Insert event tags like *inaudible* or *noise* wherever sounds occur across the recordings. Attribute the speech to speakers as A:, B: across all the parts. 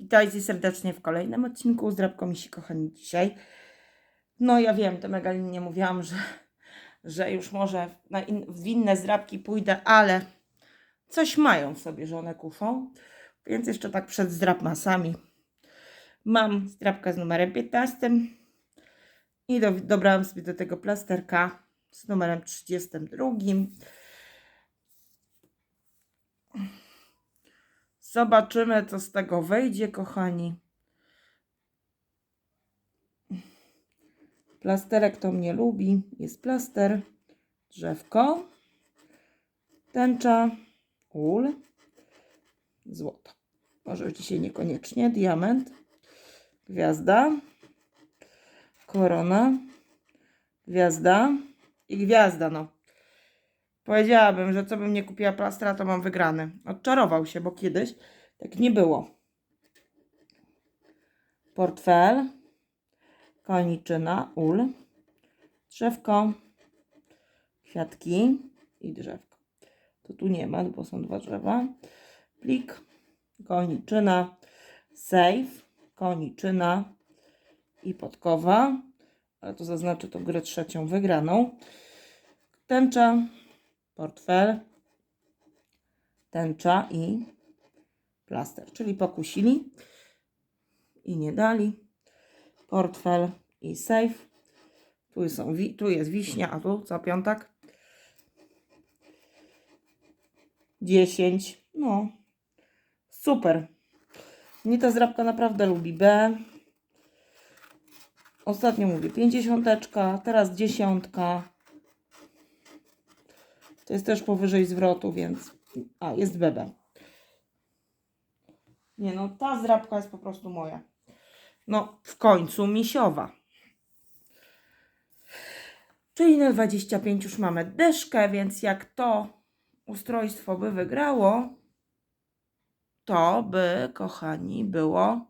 A: Witajcie serdecznie w kolejnym odcinku z Drabką Misi, kochani, dzisiaj. No ja wiem, to mega nie mówiłam, że, że już może na in, w inne zdrabki pójdę, ale coś mają w sobie, że one kuszą. Więc jeszcze tak przed zdrabmasami mam zdrabkę z numerem 15 i do, dobrałam sobie do tego plasterka z numerem 32. Zobaczymy, co z tego wyjdzie, kochani. Plasterek to mnie lubi. Jest plaster, drzewko, tęcza, ul, złoto. Może dzisiaj niekoniecznie. Diament, gwiazda, korona, gwiazda i gwiazda, no. Powiedziałabym, że co bym nie kupiła plastra, to mam wygrany. Odczarował się, bo kiedyś tak nie było. Portfel, koniczyna, ul, drzewko, kwiatki i drzewko. To tu nie ma, bo są dwa drzewa. Plik, koniczyna, safe, koniczyna i podkowa. Ale to zaznaczę to grę trzecią wygraną. Tęcza, portfel, tęcza i plaster, czyli pokusili i nie dali. Portfel i safe. Tu, są, tu jest wiśnia, a tu co piątek? 10. No, super. Mnie ta zrabka naprawdę lubi. B. Ostatnio mówię 50, teraz dziesiątka. To jest też powyżej zwrotu, więc. A, jest BB. Nie no, ta zrabka jest po prostu moja. No, w końcu misiowa. Czyli na 25 już mamy deszkę, więc jak to ustrojstwo by wygrało, to by, kochani, było.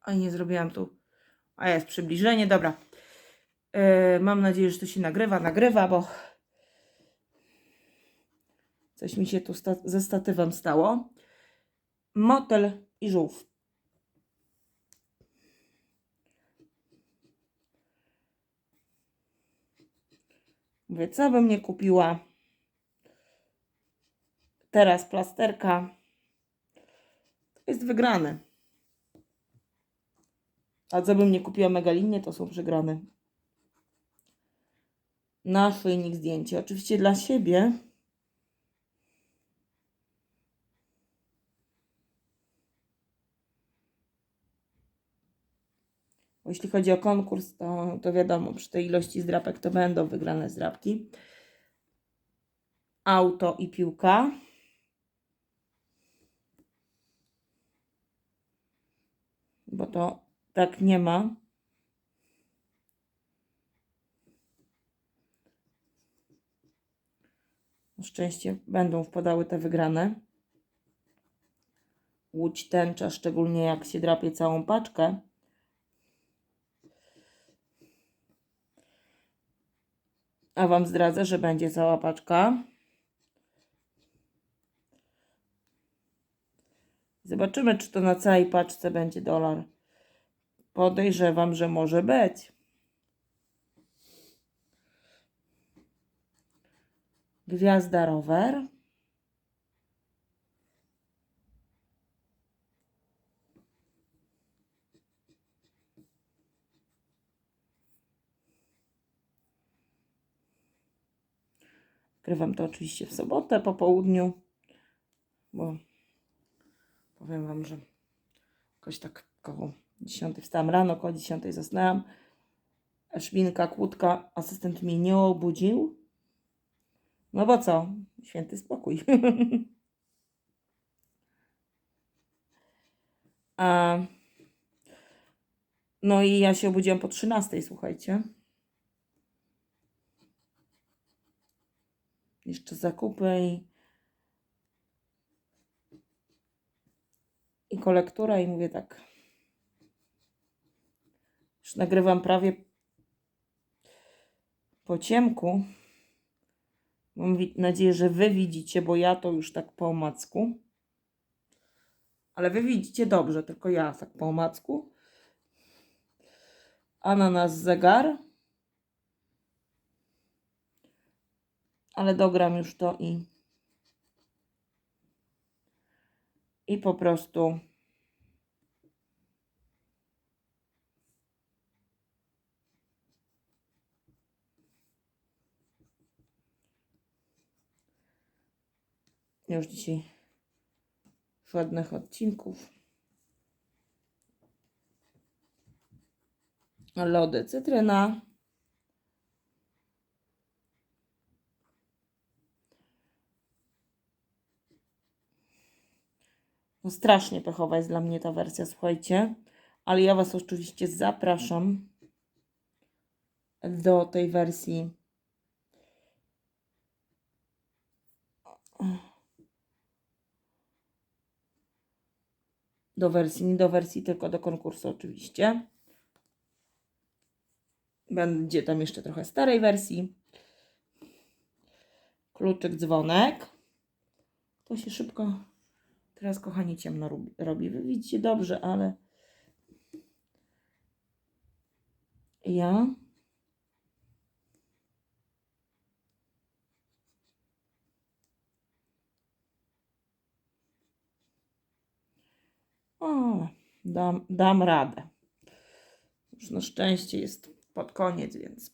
A: A nie zrobiłam tu. A jest przybliżenie, dobra. Yy, mam nadzieję, że to się nagrywa. Nagrywa, bo coś mi się tu sta ze statywem stało. Motel i żółw. Mówię, co bym nie kupiła. Teraz plasterka. To jest wygrany. A co bym nie kupiła megalinie, to są przegrane. Naszyjnik zdjęcie. Oczywiście dla siebie. Bo jeśli chodzi o konkurs, to, to wiadomo, przy tej ilości zdrapek to będą wygrane zdrapki. Auto i piłka. Bo to tak nie ma. Szczęście będą wpadały te wygrane. Łódź tęcza, szczególnie jak się drapie całą paczkę. A Wam zdradzę, że będzie cała paczka. Zobaczymy, czy to na całej paczce będzie dolar. Podejrzewam, że może być. Gwiazda rower. Grywam to oczywiście w sobotę po południu, bo powiem Wam, że jakoś tak koło 10 wstałam rano, koło 10 zasnęłam. Szminka, kłódka, asystent mnie nie obudził. No bo co? Święty spokój. *laughs* A, no i ja się obudziłam po 13, słuchajcie. Jeszcze zakupy i, i kolektura i mówię tak. Już nagrywam prawie po ciemku. Mam nadzieję, że Wy widzicie, bo ja to już tak po omacku. Ale Wy widzicie dobrze, tylko ja tak po omacku. Ananas zegar. Ale dogram już to i i po prostu już dzisiaj żadnych odcinków. Lody cytryna. No strasznie pechowa jest dla mnie ta wersja, słuchajcie. Ale ja Was oczywiście zapraszam do tej wersji. Do wersji, nie do wersji, tylko do konkursu oczywiście. Będzie tam jeszcze trochę starej wersji. Kluczyk, dzwonek. To się szybko Teraz, kochani, ciemno robi-. Wy widzicie dobrze, ale ja o, dam, dam radę. Już na szczęście jest pod koniec, więc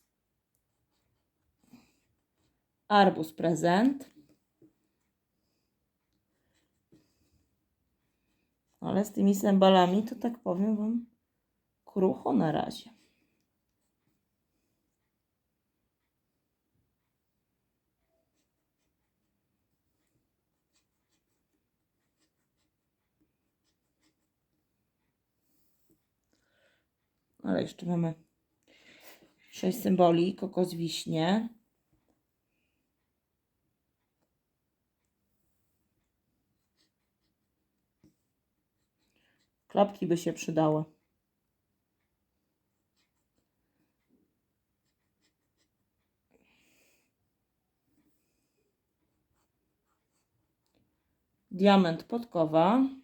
A: arbuz prezent. Ale z tymi symbolami to tak powiem Wam krucho na razie. Ale jeszcze mamy sześć symboli. Kokos wiśnie. Klapki by się przydały. Diament podkowa.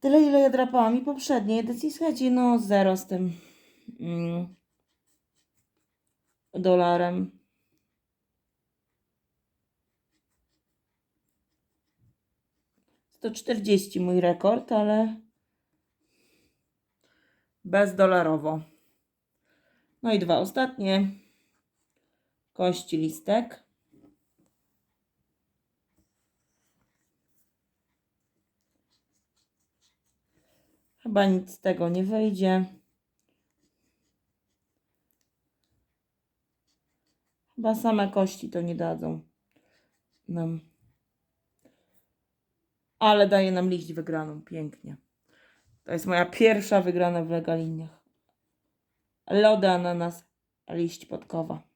A: Tyle, ile ja drapałam i poprzedniej edycji. Słuchajcie, no zero z tym mm, dolarem. Sto czterdzieści mój rekord, ale bezdolarowo. No i dwa ostatnie. Kości listek. Chyba nic z tego nie wyjdzie. Chyba same kości to nie dadzą nam. Ale daje nam liść wygraną. Pięknie. To jest moja pierwsza wygrana w legaliniach. Lody ananas, liść podkowa.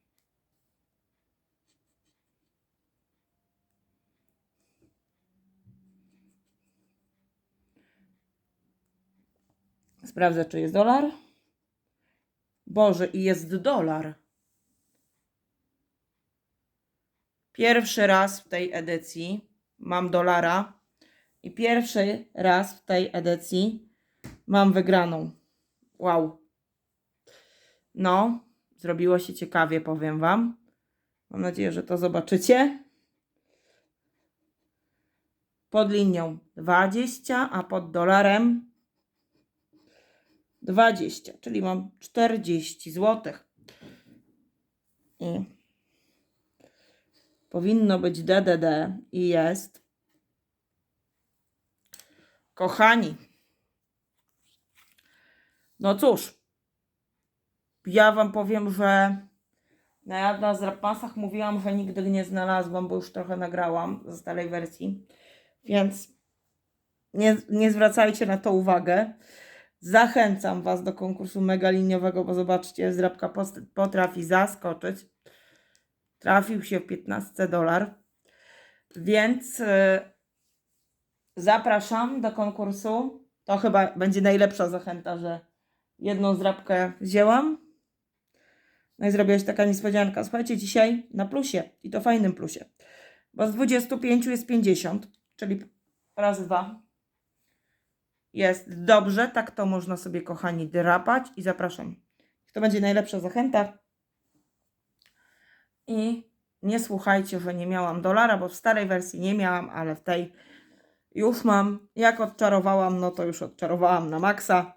A: Sprawdzę, czy jest dolar. Boże, i jest dolar. Pierwszy raz w tej edycji mam dolara. I pierwszy raz w tej edycji mam wygraną. Wow. No, zrobiło się ciekawie, powiem Wam. Mam nadzieję, że to zobaczycie. Pod linią 20, a pod dolarem 20, czyli mam 40 zł. I powinno być DDD i jest. Kochani, no cóż, ja Wam powiem, że na, na Zrapmasach mówiłam, że nigdy nie znalazłam, bo już trochę nagrałam ze starej wersji, więc nie, nie zwracajcie na to uwagę. Zachęcam Was do konkursu mega liniowego, bo zobaczcie, zdrabka potrafi zaskoczyć. Trafił się w 15 dolar. Więc y, zapraszam do konkursu. To chyba będzie najlepsza zachęta, że jedną zdrabkę wzięłam. No i zrobiła się taka niespodzianka. Słuchajcie, dzisiaj na plusie i to fajnym plusie. Bo z 25 jest 50, czyli razy dwa. Jest dobrze, tak to można sobie, kochani, drapać i zapraszam. To będzie najlepsza zachęta. I nie słuchajcie, że nie miałam dolara, bo w starej wersji nie miałam, ale w tej już mam. Jak odczarowałam, no to już odczarowałam na maksa,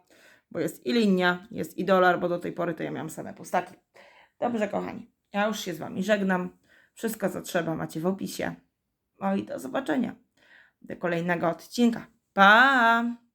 A: bo jest i linia, jest i dolar, bo do tej pory to ja miałam same pustaki. Dobrze, kochani, ja już się z Wami żegnam. Wszystko, co trzeba, macie w opisie. No i do zobaczenia do kolejnego odcinka. Pa!